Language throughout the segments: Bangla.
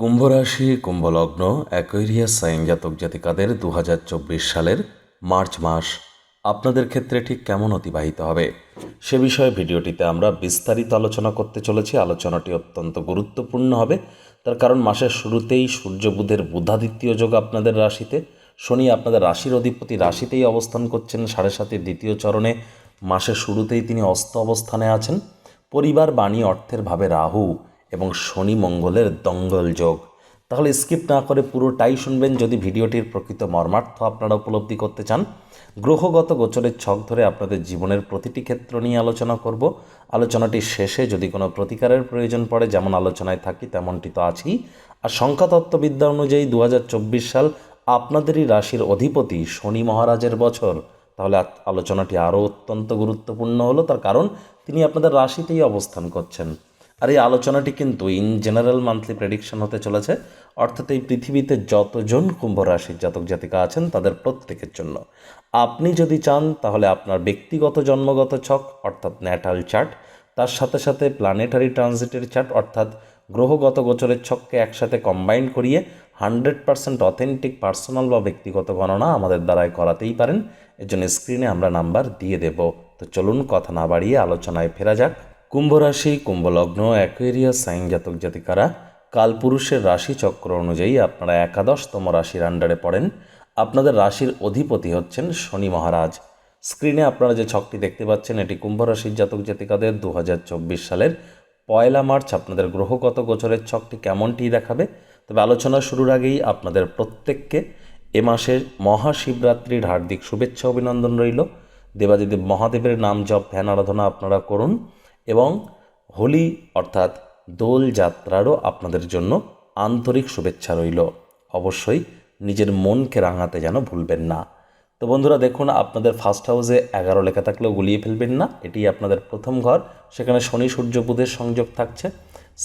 কুম্ভ রাশি কুম্ভলগ্ন অ্যাকোয়ারিয়াস সাইন জাতক জাতিকাদের দু হাজার চব্বিশ সালের মার্চ মাস। আপনাদের ক্ষেত্রে ঠিক কেমন অতিবাহিত হবে? সে বিষয়ে ভিডিওটিতে আমরা বিস্তারিত আলোচনা করতে চলেছি। আলোচনাটি অত্যন্ত গুরুত্বপূর্ণ হবে। তার কারণ মাসের শুরুতেই সূর্য বুধের বুধাদিত্য যোগ আপনাদের রাশিতে। শনি আপনাদের রাশির অধিপতি রাশিতেই অবস্থান করছেন। সাড়ে সাতের দ্বিতীয় চরণে মাসের শুরুতেই তিনি অস্ত অবস্থানে আছেন। পরিবার, বাণী, অর্থের ভাবে রাহু এবং শনি মঙ্গলের দঙ্গল যোগ। তাহলে স্কিপ না করে পুরোটাই শুনবেন যদি ভিডিওটির প্রকৃত মর্মার্থ আপনারা উপলব্ধি করতে চান। গ্রহগত গোচরের ছক ধরে আপনাদের জীবনের প্রতিটি ক্ষেত্র নিয়ে আলোচনা করব। আলোচনাটি শেষে যদি কোনো প্রতিকারের প্রয়োজন পড়ে, যেমন আলোচনায় থাকি তেমনটি তো আছেই। আর সংখ্যাতত্ত্ববিদ্যা অনুযায়ী দু হাজার চব্বিশ সাল আপনাদেরই রাশির অধিপতি শনি মহারাজের বছর। তাহলে আলোচনাটি আরও অত্যন্ত গুরুত্বপূর্ণ হলো, তার কারণ তিনি আপনাদের রাশিতেই অবস্থান করছেন। আর এই আলোচনাটি কিন্তু ইন জেনারেল মান্থলি প্রেডিকশন হতে চলেছে। অর্থাৎ এই পৃথিবীতে যতজন কুম্ভ রাশির জাতক জাতিকা আছেন, তাদের প্রত্যেকের জন্য। আপনি যদি চান, তাহলে আপনার ব্যক্তিগত জন্মগত ছক, অর্থাৎ ন্যাটাল চার্ট তার সাথে সাথে প্ল্যানেটারি ট্রানজিটের চার্ট অর্থাৎ গ্রহগত গোচরের ছককে একসাথে কম্বাইন করিয়ে হান্ড্রেড পার্সেন্ট অথেন্টিক পার্সোনাল বা ব্যক্তিগত গণনা আমাদের দ্বারাই করাতেই পারেন। এর জন্য স্ক্রিনে আমরা নাম্বার দিয়ে দেব। তো চলুন, কথা না বাড়িয়ে আলোচনায় ফেরা যাক। কুম্ভ রাশি কুম্ভলগ্ন, অ্যাকোয়ারিয়াস সাইন জাতক জাতিকারা কালপুরুষের রাশি চক্র অনুযায়ী আপনারা একাদশতম রাশির আন্ডারে পড়েন। আপনাদের রাশির অধিপতি হচ্ছেন শনি মহারাজ। স্ক্রিনে আপনারা যে ছকটি দেখতে পাচ্ছেন, এটি কুম্ভ রাশির জাতক জাতিকাদের দু হাজার চব্বিশ সালের পয়লা মার্চ। আপনাদের গ্রহগত গোচরের ছকটি কেমনটি দেখাবে? তবে আলোচনা শুরুর আগেই আপনাদের প্রত্যেককে এ মাসের মহাশিবরাত্রির হার্দিক শুভেচ্ছা, অভিনন্দন রইল। দেবাদিদেব মহাদেবের নাম জপ, ধ্যান, আরাধনা আপনারা করুন। এবং হোলি, অর্থাৎ দোল যাত্রারও আপনাদের জন্য আন্তরিক শুভেচ্ছা রইল। অবশ্যই নিজের মনকে রাঙাতে যেন ভুলবেন না। তো বন্ধুরা, দেখুন, আপনাদের ফার্স্ট হাউসে এগারো লেখা থাকলেও গুলিয়ে ফেলবেন না। এটি আপনাদের প্রথম ঘর। সেখানে শনি, সূর্য, বুধের সংযোগ থাকছে।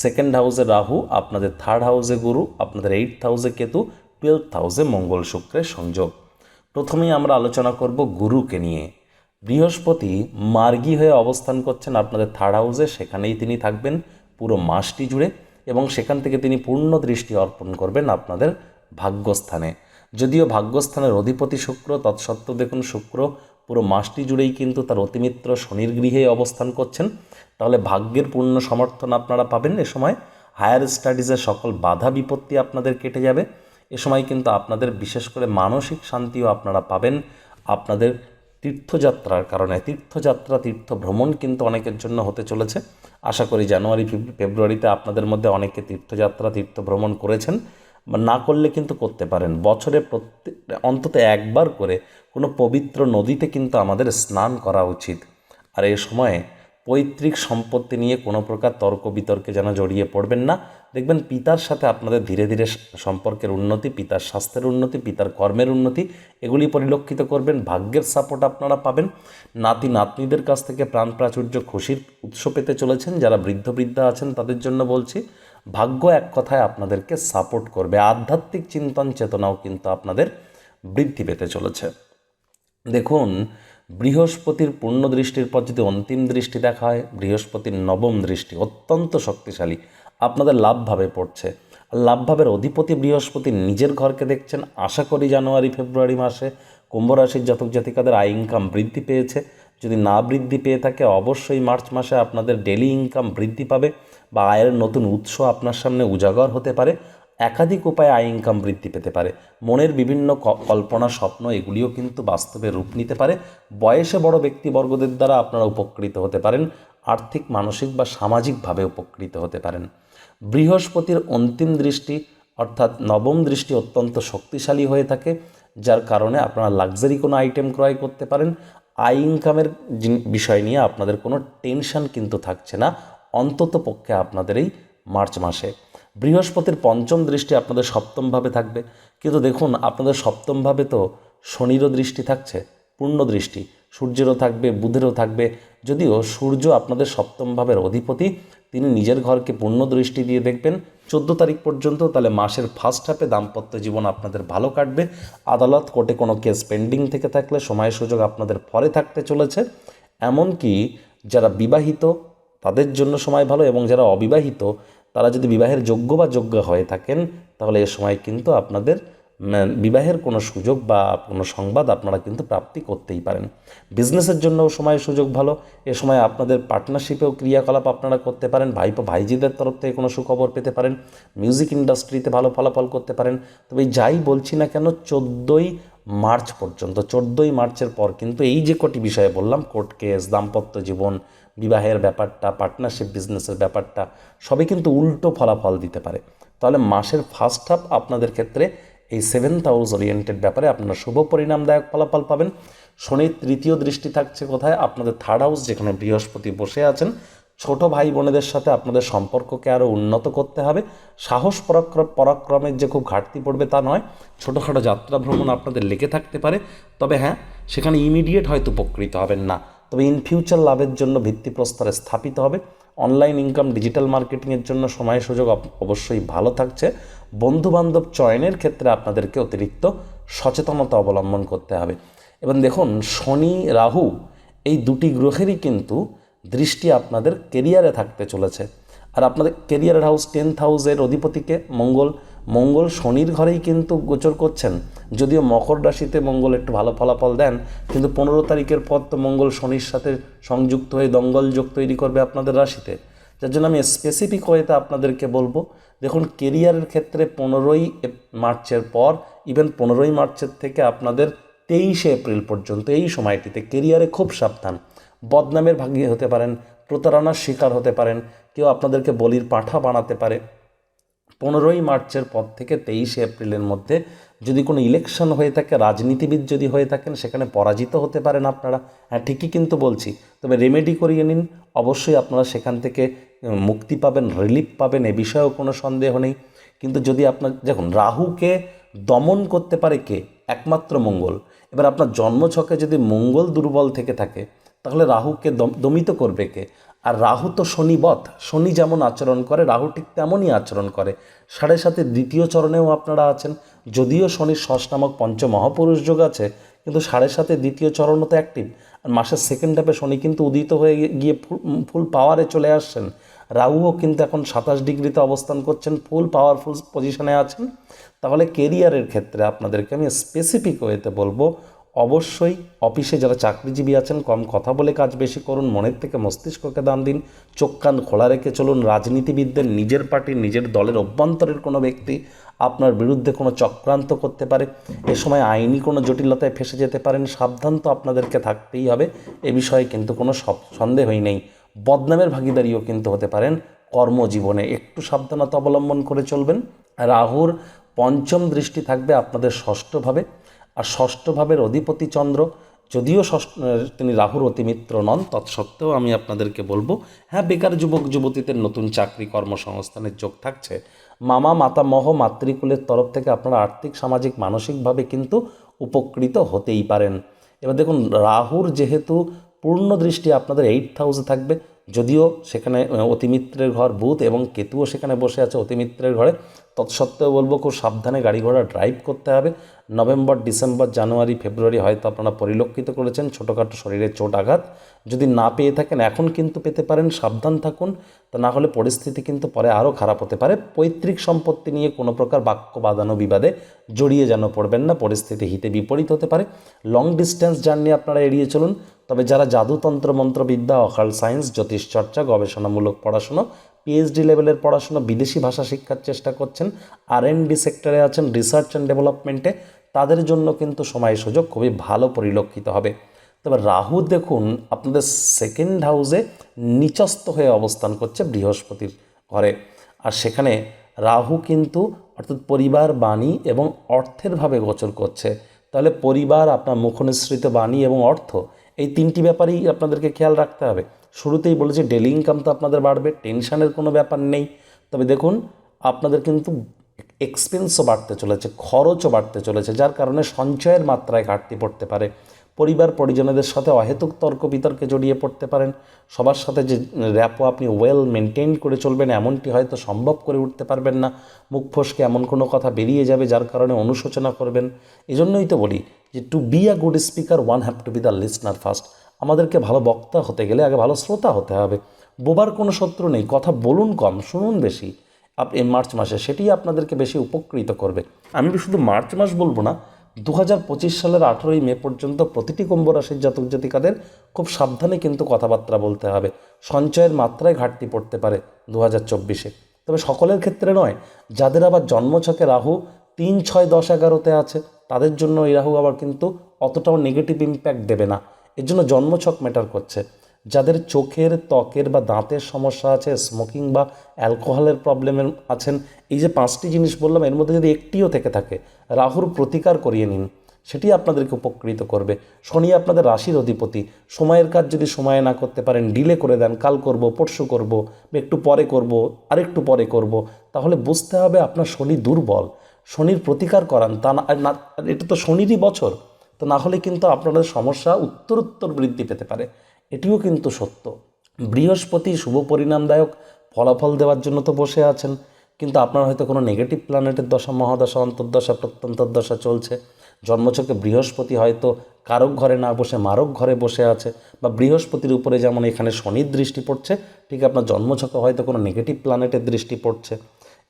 সেকেন্ড হাউসে রাহু, আপনাদের থার্ড হাউসে গুরু, আপনাদের এইট হাউসে কেতু টুয়েলভ হাউসে মঙ্গল শুক্রের সংযোগ। প্রথমেই আমরা আলোচনা করব গুরুকে নিয়ে। বৃহস্পতি মার্গী হয়ে অবস্থান করছেন আপনাদের থার্ড হাউসে সেখানেই তিনি থাকবেন পুরো মাসটি জুড়ে এবং সেখান থেকে তিনি পূর্ণ দৃষ্টি অর্পণ করবেন আপনাদের ভাগ্যস্থানে। যদিও ভাগ্যস্থানের অধিপতি শুক্র, তৎসত্ত্বেও দেখুন শুক্র পুরো মাসটি জুড়েই কিন্তু তার অতিমিত্র শনির গৃহে অবস্থান করছেন। তাহলে ভাগ্যের পূর্ণ সমর্থন আপনারা পাবেন। এ সময় হায়ার স্টাডিজের সকল বাধা বিপত্তি আপনাদের কেটে যাবে। এ সময় কিন্তু আপনাদের বিশেষ করে মানসিক শান্তিও আপনারা পাবেন। আপনাদের তীর্থযাত্রার কারণে, তীর্থযাত্রা তীর্থ ভ্রমণ কিন্তু অনেকের জন্য হতে চলেছে। আশা করি জানুয়ারি ফেব্রুয়ারিতে আপনাদের মধ্যে অনেকে তীর্থযাত্রা তীর্থ ভ্রমণ করেছেন, বা না করলে কিন্তু করতে পারেন। বছরে প্রত্যেক অন্তত একবার করে কোনো পবিত্র নদীতে কিন্তু আমাদের স্নান করা উচিত। আর এ সময়ে পৈতৃক সম্পত্তি নিয়ে কোনো প্রকার তর্ক বিতর্কে যেন জড়িয়ে পড়বেন না। দেখবেন পিতার সাথে আপনাদের ধীরে ধীরে সম্পর্কের উন্নতি, পিতার স্বাস্থ্যের উন্নতি, পিতার কর্মের উন্নতি, এগুলি পরিলক্ষিত করবেন। ভাগ্যের সাপোর্ট আপনারা পাবেন। নাতি, নাতনিদের কাছ থেকে প্রাণ প্রাচুর্য, খুশির উৎস পেতে চলেছেন। যারা বৃদ্ধ, বৃদ্ধা আছেন, তাদের জন্য বলছি, ভাগ্য এক কথায় আপনাদেরকে সাপোর্ট করবে। আধ্যাত্মিক চিন্তন চেতনাও কিন্তু আপনাদের বৃদ্ধি পেতে চলেছে। দেখুন বৃহস্পতির পূর্ণ দৃষ্টির পর যদি অন্তিম দৃষ্টি দেখা হয়, বৃহস্পতির নবম দৃষ্টি অত্যন্ত শক্তিশালী। আপনাদের লাভভাবে পড়ছে। লাভভাবের অধিপতি বৃহস্পতি নিজের ঘরকে দেখছেন। আশা করি জানুয়ারি, ফেব্রুয়ারি মাসে কুম্ভ রাশির জাতক জাতিকাদের আয় ইনকাম বৃদ্ধি পেয়েছে। যদি না বৃদ্ধি পেয়ে থাকে, অবশ্যই মার্চ মাসে আপনাদের ডেলি ইনকাম বৃদ্ধি পাবে বা আয়ের নতুন উৎস আপনার সামনে উজাগর হতে পারে। একাধিক উপায়ে আয় ইনকাম বৃদ্ধি পেতে পারে। মনের বিভিন্ন কল্পনা, স্বপ্ন, এগুলিও কিন্তু বাস্তবে রূপ নিতে পারে। বয়সে বড় ব্যক্তিবর্গদের দ্বারা আপনারা উপকৃত হতে পারেন। আর্থিক, মানসিক বা সামাজিকভাবে উপকৃত হতে পারেন। বৃহস্পতির অন্তিম দৃষ্টি অর্থাৎ নবম দৃষ্টি অত্যন্ত শক্তিশালী হয়ে থাকে, যার কারণে আপনারা লাক্সারি কোনো আইটেম ক্রয় করতে পারেন। আয় ইনকামের বিষয় নিয়ে আপনাদের কোনো টেনশন কিন্তু থাকছে না। অন্তত পক্ষে আপনাদের এই মার্চ মাসে। বৃহস্পতির পঞ্চম দৃষ্টি আপনাদের সপ্তমভাবে থাকবে। কিন্তু দেখুন, আপনাদের সপ্তমভাবে তো শনিরও দৃষ্টি থাকছে, পূর্ণ দৃষ্টি। সূর্যেরও থাকবে, বুধেরও থাকবে। যদিও সূর্য আপনাদের সপ্তম ভাবের অধিপতি, তিনি নিজের ঘরকে পূর্ণ দৃষ্টি দিয়ে দেখবেন। চোদ্দ তারিখ পর্যন্ত তাহলে মাসের ফার্স্ট হাফে দাম্পত্য জীবন আপনাদের ভালো কাটবে। আদালত কোর্টে কোনো কেস পেন্ডিং থেকে থাকলে সময় সুযোগ আপনাদের পরে থাকতে চলেছে। এমনকি যারা বিবাহিত, তাদের জন্য সময় ভালো এবং যারা অবিবাহিত তারা যদি বিবাহের যোগ্য বা যোগ্য হয়ে থাকেন, তাহলে এ সময় কিন্তু আপনাদের বিবাহের কোনো সুযোগ বা কোনো সংবাদ আপনারা কিন্তু প্রাপ্তি করতেই পারেন। বিজনেসের জন্যও সময় সুযোগ ভালো, এ সময় আপনাদের পার্টনারশিপেও ক্রিয়াকলাপ আপনারা করতে পারেন, ভাইপো, ভাইজিদের তরফ থেকে কোনো সুখবর পেতে পারেন, মিউজিক ইন্ডাস্ট্রিতে ভালো ফলাফল করতে পারেন। তবে যাই বলছি না কেন, চোদ্দোই মার্চ পর্যন্ত, চোদ্দোই মার্চের পর কিন্তু এই যে কটি বিষয়ে বললাম, কোর্ট কেস, দাম্পত্য জীবন বিবাহের ব্যাপারটা পার্টনারশিপ বিজনেসের ব্যাপারটা, সবই কিন্তু উল্টো ফলাফল দিতে পারে। তাহলে মাসের ফার্স্ট হাফ আপনাদের ক্ষেত্রে এই সেভেন্থ হাউস ওরিয়েন্টেড ব্যাপারে আপনারা শুভ পরিণামদায়ক ফলাফল পাবেন। শনির তৃতীয় দৃষ্টি থাকছে কোথায়? আপনাদের থার্ড হাউস যেখানে বৃহস্পতি বসে আছেন, ছোট ভাই বোনেদের সাথে আপনাদের সম্পর্ককে আরও উন্নত করতে হবে। সাহস পরাক্রম পরাক্রমের যে খুব ঘাটতি পড়বে তা নয়, ছোটোখাটো যাত্রা ভ্রমণ আপনাদের লেগে থাকতে পারে। তবে হ্যাঁ সেখানে ইমিডিয়েট হয়তো উপকৃত হবেন না। তবে ইন ফিউচার লাভের জন্য ভিত্তিপ্রস্তরে স্থাপিত হবে। অনলাইন ইনকাম ডিজিটাল মার্কেটিংয়ের জন্য সময় সুযোগ অবশ্যই ভালো থাকছে। বন্ধুবান্ধব চয়নের ক্ষেত্রে আপনাদেরকে অতিরিক্ত সচেতনতা অবলম্বন করতে হবে। এবং দেখুন, শনি, রাহু এই দুটি গ্রহেরই কিন্তু দৃষ্টি আপনাদের কেরিয়ারে থাকতে চলেছে। আর আপনাদের কেরিয়ারের হাউস টেন্থ হাউসের অধিপতিকে মঙ্গল মঙ্গল শনির ঘরেই কিন্তু গোচর করছেন। যদিও মকর রাশিতে মঙ্গল একটু ভালো ফলাফল দেন, কিন্তু পনেরো তারিখের পর তো মঙ্গল শনির সাথে সংযুক্ত হয়ে দঙ্গল যোগ তৈরি করবে আপনাদের রাশিতে। যার জন্য আমি স্পেসিফিক ওয়েতে আপনাদেরকে বলব, দেখুন কেরিয়ারের ক্ষেত্রে পনেরোই মার্চের পর ইভেন পনেরোই মার্চের থেকে আপনাদের তেইশে এপ্রিল পর্যন্ত এই সময়টিতে কেরিয়ারে খুব সাবধান। বদনামের ভাগী হতে পারেন, প্রতারণার শিকার হতে পারেন, কেউ আপনাদেরকে বলির পাঁঠা বানাতে পারে। পনেরোই মার্চের পর থেকে তেইশে এপ্রিলের মধ্যে যদি কোনো ইলেকশন হয়ে থাকে, রাজনীতিবিদ যদি হয়ে থাকেন, সেখানে পরাজিত হতে পারেন আপনারা। হ্যাঁ ঠিকই কিন্তু বলছি। তবে রেমেডি করিয়ে নিন। অবশ্যই আপনারা সেখান থেকে মুক্তি পাবেন রিলিফ পাবেন, এ বিষয়েও কোনো সন্দেহ নেই। কিন্তু যদি আপনার, দেখুন, রাহুকে দমন করতে পারে কে? একমাত্র মঙ্গল। এবার আপনার জন্মছকে যদি মঙ্গল দুর্বল থেকে থাকে, তাহলে রাহুকে দম- দমিত করবে কে? আর রাহু তো শনিবৎ শনি যেমন আচরণ করে, রাহু ঠিক তেমনই আচরণ করে। সাড়ে সাথে দ্বিতীয় চরণেও আপনারা আছেন। যদিও শনির ষষ্ঠ নামক পঞ্চ মহাপুরুষ যোগ আছে, কিন্তু সাড়ে সাথে দ্বিতীয় চরণও তো অ্যাক্টিভ আর মাসের সেকেন্ড হাফে শনি কিন্তু উদিত হয়ে গিয়ে ফুল ফুল পাওয়ারে চলে আসছেন। রাহুও কিন্তু এখন সাতাশ ডিগ্রিতে অবস্থান করছেন, ফুল পাওয়ারফুল পজিশনে আছেন। তাহলে কেরিয়ারের ক্ষেত্রে আপনাদেরকে আমি স্পেসিফিক ওয়েতে বলব অবশ্যই অফিসে যারা চাকরিজীবী আছেন, কম কথা বলে কাজ বেশি করুন, মনের থেকে মস্তিষ্ককে দান দিন, চোখ কান খোলা রেখে চলুন, রাজনীতিবিদদের, নিজের পার্টির নিজের দলের অভ্যন্তরের কোনো ব্যক্তি আপনার বিরুদ্ধে কোনো চক্রান্ত করতে পারে। এ সময় আইনি কোনো জটিলতায় ফেসে যেতে পারেন, সাবধান তো আপনাদেরকে থাকতেই হবে, এ বিষয়ে কিন্তু কোনো সন্দেহই নেই। বদনামের ভাগিদারিও কিন্তু হতে পারেন কর্মজীবনে। একটু সাবধানতা অবলম্বন করে চলবেন। রাহুর পঞ্চম দৃষ্টি থাকবে আপনাদের ষষ্ঠভাবে। আর ষষ্ঠ ভাবের অধিপতি চন্দ্র, যদিও ষষ্ঠ তিনি রাহুর অতিমিত্র নন, তৎসত্ত্বেও আমি আপনাদেরকে বলব হ্যাঁ বেকার যুবক যুবতীদের নতুন চাকরি কর্মসংস্থানের যোগ থাকছে। মামা মাতামহ মাতৃকুলের তরফ থেকে আপনারা আর্থিক, সামাজিক, মানসিকভাবে কিন্তু উপকৃত হতেই পারেন। এবার দেখুন, রাহুর যেহেতু পূর্ণ দৃষ্টি আপনাদের এইট হাউসে থাকবে, যদিও সেখানে অতিমিত্রের ঘর, বুধ এবং কেতুও সেখানে বসে আছে অতিমিত্রের ঘরে তৎসত্ত্বেও বলব খুব সাবধানে গাড়ি ঘোড়া ড্রাইভ করতে হবে। নভেম্বর, ডিসেম্বর, জানুয়ারি, ফেব্রুয়ারি হয়তো আপনারা পরিলক্ষিত করেছেন, ছোটোখাটো শরীরে চোট আঘাত। যদি না পেয়ে থাকেন, এখন কিন্তু পেতে পারেন, সাবধান থাকুন। তা না হলে পরিস্থিতি কিন্তু পরে আরও খারাপ হতে পারে। পৈতৃক সম্পত্তি নিয়ে কোনো প্রকার বাক্য বাদানো বিবাদে জড়িয়ে যেন পড়বেন না, পরিস্থিতি হিতে বিপরীত হতে পারে। লং ডিস্টেন্স জার্নি আপনারা এড়িয়ে চলুন। তবে যারা জাদুতন্ত্র, মন্ত্রবিদ্যা অকাল সায়েন্স জ্যোতিষচর্চা, গবেষণামূলক পড়াশুনো পিএইচডি লেভেলের পড়াশুনো বিদেশি ভাষা শিক্ষার চেষ্টা করছেন। আর ডি সেক্টরে আছেন রিসার্চ অ্যান্ড ডেভেলপমেন্টে তাদের জন্য কিন্তু সময় সুযোগ খুবই ভালো পরিলক্ষিত হবে। তবে রাহু দেখুন, আপনাদের সেকেন্ড হাউসে নিচস্থ হয়ে অবস্থান করছে বৃহস্পতির ঘরে। আর সেখানে রাহু কিন্তু অর্থাৎ পরিবার, বাণী এবং অর্থেরভাবে গোচর করছে। তাহলে পরিবার, আপনার মুখনিসৃত বাণী এবং অর্থ, এই তিনটি ব্যাপারেই আপনাদেরকে খেয়াল রাখতে হবে। শুরুতেই বলেছি ডেলি ইনকাম তো আপনাদের বাড়বে, টেনশনের কোনো ব্যাপার নেই। তবে দেখুন, আপনাদের কিন্তু এক্সপেন্সও বাড়তে চলেছে, খরচও বাড়তে চলেছে, যার কারণে সঞ্চয়ের মাত্রায় ঘাটতি পড়তে পারে। পরিবার পরিজনদের সাথে অহেতুক তর্ক বিতর্কে জড়িয়ে পড়তে পারেন। সবার সাথে যে র্যাপও আপনি ওয়েল মেনটেন করে চলবেন, এমনটি হয়তো সম্ভব করে উঠতে পারবেন না। মুখ ফসকে এমন কোনো কথা বেরিয়ে যাবে, যার কারণে অনুশোচনা করবেন। এজন্যই তো বলি যে to be a good speaker one have to be the listener first আমাদেরকে ভালো বক্তা হতে গেলে আগে ভালো শ্রোতা হতে হবে। বোবার কোনো শত্রু নেই, কথা বলুন কম, শুনুন বেশি। আপ, এই মার্চ মাসে সেটি আপনাদেরকে বেশি উপকৃত করবে। আমি শুধু মার্চ মাস বলব না দু হাজার পঁচিশ সালের আঠেরোই মে পর্যন্ত প্রতিটি কুম্ভ রাশির জাতক জাতিকাদের খুব সাবধানে কিন্তু কথাবার্তা বলতে হবে। সঞ্চয়ের মাত্রায় ঘাটতি পড়তে পারে দু হাজার চব্বিশে। তবে সকলের ক্ষেত্রে নয়, যাদের আবার জন্মছকে রাহু তিন, ছয়, দশ, এগারোতে আছে, তাদের জন্য এই রাহু আবার কিন্তু অতটাও নেগেটিভ ইম্প্যাক্ট দেবে না। এর জন্য জন্মছক ম্যাটার করছে। যাদের চোখের, ত্বকের বা দাঁতের সমস্যা আছে স্মোকিং বা অ্যালকোহলের প্রবলেমের আছেন, এই যে পাঁচটি জিনিস বললাম, এর মধ্যে যদি একটিও থেকে থাকে, রাহুর প্রতিকার করিয়ে নিন। সেটি আপনাদেরকে উপকৃত করবে। শনি আপনাদের রাশির অধিপতি। সময়ের কাজ যদি সময়ে না করতে পারেন ডিলে করে দেন, কাল করব, পরশু করব একটু পরে করব, আরেকটু পরে করব, তাহলে বুঝতে হবে আপনার শনি দুর্বল। শনির প্রতিকার করান, তা না- এটা তো শনিরই বছর। তো না হলে কিন্তু আপনাদের সমস্যা উত্তরোত্তর বৃদ্ধি পেতে পারে। এটিও কিন্তু সত্য। বৃহস্পতি শুভ পরিণামদায়ক, ফলাফল দেওয়ার জন্য তো বসে আছেন। কিন্তু আপনার হয়তো কোনো নেগেটিভ প্ল্যানেটের দশা, মহাদশা, অন্তর্দশা, প্রত্যন্তর্দশা চলছে। জন্মছকে বৃহস্পতি হয়তো কারক ঘরে না বসে, মারক ঘরে বসে আছে বা বৃহস্পতির উপরে যেমন এখানে শনির দৃষ্টি পড়ছে, ঠিক আপনার জন্মছকে হয়তো কোনো নেগেটিভ প্ল্যানেটের দৃষ্টি পড়ছে।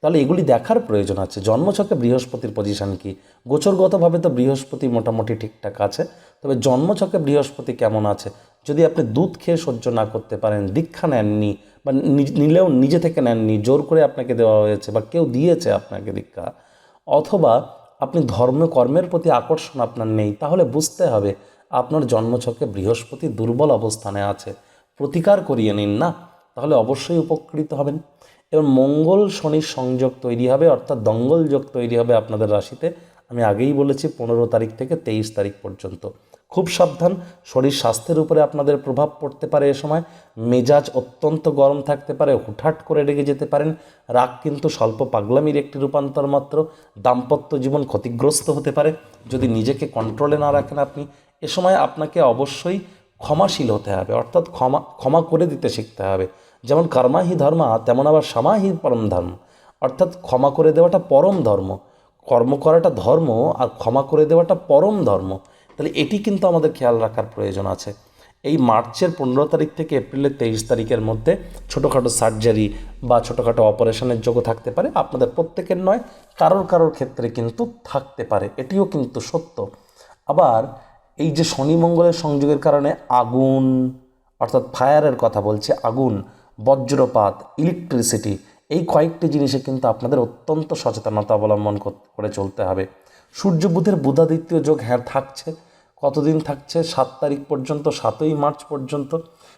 তাহলে এগুলি দেখার প্রয়োজন আছে। জন্মছকে বৃহস্পতির পজিশন কি? গোচরগতভাবে তো বৃহস্পতি মোটামুটি ঠিকঠাক আছে, তবে জন্মছকে বৃহস্পতি কেমন আছে? যদি আপনি দুধ খেয়ে সহ্য না করতে পারেন, দীক্ষা নেননি বা নিলেও নিজে থেকে নেননি, জোর করে আপনাকে দেওয়া হয়েছে বা কেউ দিয়েছে আপনাকে দীক্ষা, অথবা আপনি ধর্ম কর্মের প্রতি আকর্ষণ আপনার নেই, তাহলে বুঝতে হবে আপনার জন্মছকে বৃহস্পতি দুর্বল অবস্থানে আছে। প্রতিকার করিয়ে নিন না, তাহলে অবশ্যই উপকৃত হবেন। এবং মঙ্গল শনির সংযোগ তৈরি হবে, অর্থাৎ দঙ্গল যোগ তৈরি হবে আপনাদের রাশিতে। আমি আগেই বলেছি পনেরো তারিখ থেকে তেইশ তারিখ পর্যন্ত। খুব সাবধান, শরীর স্বাস্থ্যের উপরে আপনাদের প্রভাব পড়তে পারে এ সময়। মেজাজ অত্যন্ত গরম থাকতে পারে, হুটহাট করে রেগে যেতে পারেন। রাগ কিন্তু স্বল্প পাগলামির একটি রূপান্তর মাত্র। দাম্পত্য জীবন ক্ষতিগ্রস্ত হতে পারে। যদি নিজেকে কন্ট্রোলে না রাখেন আপনি, এ সময় আপনাকে অবশ্যই ক্ষমাশীল হতে হবে, অর্থাৎ ক্ষমা ক্ষমা করে দিতে শিখতে হবে। যেমন কর্মাহি ধর্মা, তেমন আবার সমাহি পরম ধর্ম। অর্থাৎ ক্ষমা করে দেওয়াটা পরম ধর্ম, কর্ম করাটা ধর্ম আর ক্ষমা করে দেওয়াটা পরম ধর্ম। তাহলে এটি কিন্তু আমাদের খেয়াল রাখার প্রয়োজন আছে। এই মার্চের পনেরো তারিখ থেকে এপ্রিলের তেইশ তারিখের মধ্যে ছোটোখাটো সার্জারি বা ছোটোখাটো অপারেশনের যোগ্য থাকতে পারে, আপনাদের প্রত্যেকের নয়, কারোর কারোর ক্ষেত্রে কিন্তু থাকতে পারে, এটিও কিন্তু সত্য। আবার এই যে শনি মঙ্গলের সংযোগের কারণে আগুন, অর্থাৎ ফায়ারের কথা বলছে, আগুন বজ্রপাত ইলেকট্রিসিটি এই কয়েকটি জিনিসে কিন্তু আপনাদের অত্যন্ত সচেতনতা অবলম্বন করে চলতে হবে। সূর্য বুধের বুধাদিত্য যোগ হ্যাঁ থাকছে। কতদিন থাকছে? সাত তারিখ পর্যন্ত, সাতই মার্চ পর্যন্ত।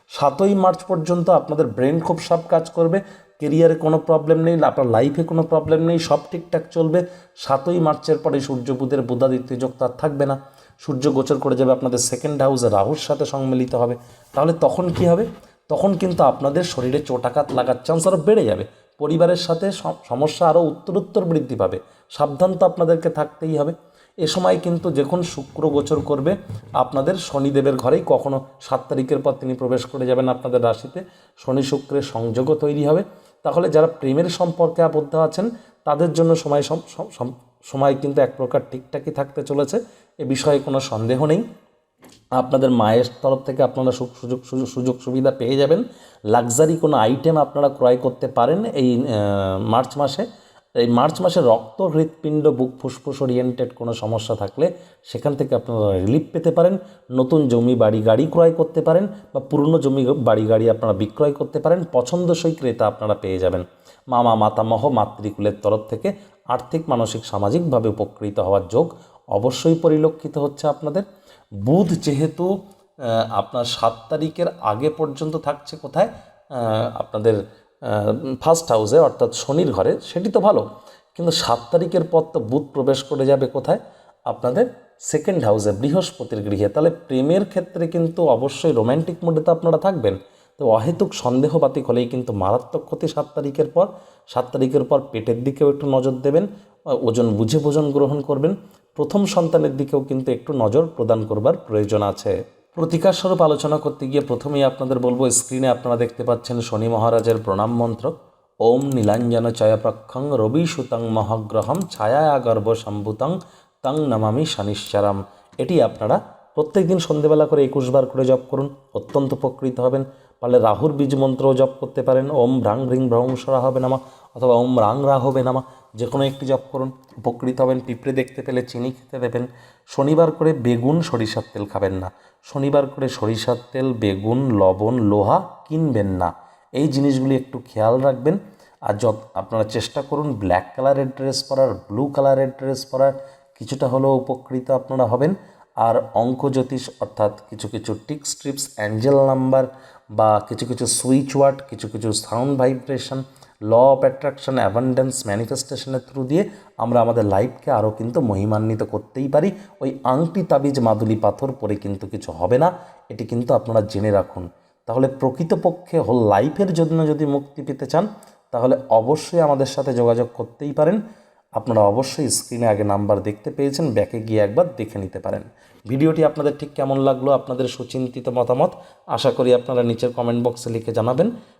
সাতই মার্চ পর্যন্ত আপনাদের ব্রেন খুব সব কাজ করবে। কেরিয়ারে কোনো প্রবলেম নেই, আপনার লাইফে কোনো প্রবলেম নেই, সব ঠিকঠাক চলবে। সাতই মার্চের পরে সূর্য বুধের বুধাদিত্য যোগ তার থাকবে না। সূর্য গোচর করে যাবে আপনাদের সেকেন্ড হাউসে রাহুর সাথে সম্মিলিত হবে। তাহলে তখন কি হবে? তখন কিন্তু আপনাদের শরীরে চোটাঘাত লাগার চান্স আরও বেড়ে যাবে। পরিবারের সাথে সমস্যা আরও উত্তরোত্তর বৃদ্ধি পাবে। সাবধান তো আপনাদেরকে থাকতেই হবে। এ সময় কিন্তু যখন শুক্র গোচর করবে, আপনাদের শনিদেবের ঘরেই কখনো সাত তারিখের পর তিনি প্রবেশ করে যাবেন আপনাদের রাশিতে। শনি শুক্রের সংযোগও তৈরি হবে। তাহলে যারা প্রেমের সম্পর্কে আবদ্ধ আছেন, তাদের জন্য সময় সম- সম- সম- সময় কিন্তু এক প্রকার ঠিকঠাকই থাকতে চলেছে। এ বিষয়ে কোনো সন্দেহ নেই। আপনাদের মায়ের তরফ থেকে আপনারা সুযোগ সুযোগ সুযোগ সুবিধা পেয়ে যাবেন। লাক্সারি কোনো আইটেম আপনারা ক্রয় করতে পারেন এই মার্চ মাসে। এই মার্চ মাসে রক্ত, হৃৎপিণ্ড, বুক ফুসফুস ওরিয়েন্টেড কোনো সমস্যা থাকলে সেখান থেকে আপনারা রিলিফ পেতে পারেন। নতুন জমি, বাড়ি, গাড়ি ক্রয় করতে পারেন বা পুরনো জমি, বাড়ি, গাড়ি আপনারা বিক্রয় করতে পারেন। পছন্দসই ক্রেতা আপনারা পেয়ে যাবেন। মামা, মাতামহ, মাতৃকুলের তরফ থেকে আর্থিক, মানসিক, সামাজিকভাবে উপকৃত হওয়ার যোগ অবশ্যই পরিলক্ষিত হচ্ছে আপনাদের। বুধ যেহেতু আপনার সাত তারিখের আগে পর্যন্ত থাকছে কোথায়? আপনাদের ফার্স্ট হাউসে অর্থাৎ শনির ঘরে, সেটি তো ভালো। কিন্তু সাত তারিখের পর তো বুধ প্রবেশ করে যাবে কোথায়? আপনাদের সেকেন্ড হাউসে বৃহস্পতির গৃহে। তাহলে প্রেমের ক্ষেত্রে কিন্তু অবশ্যই রোম্যান্টিক মুডে তো আপনারা থাকবেন। তো অহেতুক সন্দেহবাতিক হলেই কিন্তু মারাত্মক ক্ষতি সাত তারিখের পর। সাত তারিখের পর পেটের দিকেও একটু নজর দেবেন। ওজন বুঝে ভোজন গ্রহণ করবেন। প্রথম সন্তানের দিকেও কিন্তু একটু নজর প্রদান করবার প্রয়োজন আছে। প্রতিকার স্বরূপ আলোচনা করতে গিয়ে প্রথমেই আপনাদের বলব, স্ক্রিনে আপনারা দেখতে পাচ্ছেন শনি মহারাজের প্রণাম মন্ত্র। ওম নীলাঞ্জন চয়প্রক্ষং রবি সুতং মহাগ্রহম ছায়া গর্ভ সম্ভুতং তং নমামি শনিশ্চরম। এটি আপনারা প্রত্যেক দিন সন্ধেবেলা করে একুশ বার করে জপ করুন, অত্যন্ত উপকৃত হবেন। পারলে রাহুর বীজ মন্ত্রও জপ করতে পারেন। ওম ভ্রাং ভ্রিং ভ্রংসরা হবে নামা অথবা ওম রাং রা হবে নামা। যে কোনো একটি জপ করুন, উপকৃত হবেন, পিঁপড়ে দেখতে পেলে চিনি খেতে দেবেন। শনিবার করে বেগুন সরিষার তেল খাবেন না। শনিবার করে সরিষার তেল, বেগুন, লবণ, লোহা কিনবেন না। এই জিনিসগুলি একটু খেয়াল রাখবেন। আর যত আপনারা চেষ্টা করুন ব্ল্যাক কালারের ড্রেস পরার ব্লু কালারের ড্রেস পরার, কিছুটা হলেও উপকৃত আপনারা হবেন। আর অঙ্ক জ্যোতিষ অর্থাৎ কিছু কিছু টিক্স, ট্রিপস, অ্যাঞ্জেল নাম্বার বা কিছু কিছু সুইচ ওয়ার্ড, কিছু কিছু sound vibration law of attraction abundance ম্যানিফেস্টেশনের through দিয়ে আমরা আমাদের লাইফকে আরও কিন্তু মহিমান্বিত করতেই পারি। ওই আংটি তাবিজ মাদুলি পাথর পরে কিন্তু কিছু হবে না, এটি কিন্তু আপনারা জেনে রাখুন। তাহলে প্রকৃতপক্ষে হোল লাইফের জন্য যদি মুক্তি পেতে চান, তাহলে অবশ্যই আমাদের সাথে যোগাযোগ করতেই পারেন। আপনারা অবশ্যই স্ক্রিনে আগে নাম্বার দেখতে পেয়েছেন ব্যাকে গিয়ে একবার দেখে নিতে পারেন। ভিডিওটি আপনাদের ঠিক কেমন লাগল, আপনাদের সুচিন্তিত মতামত, আশা করি আপনারা নিচের কমেন্ট বক্সে লিখে জানাবেন।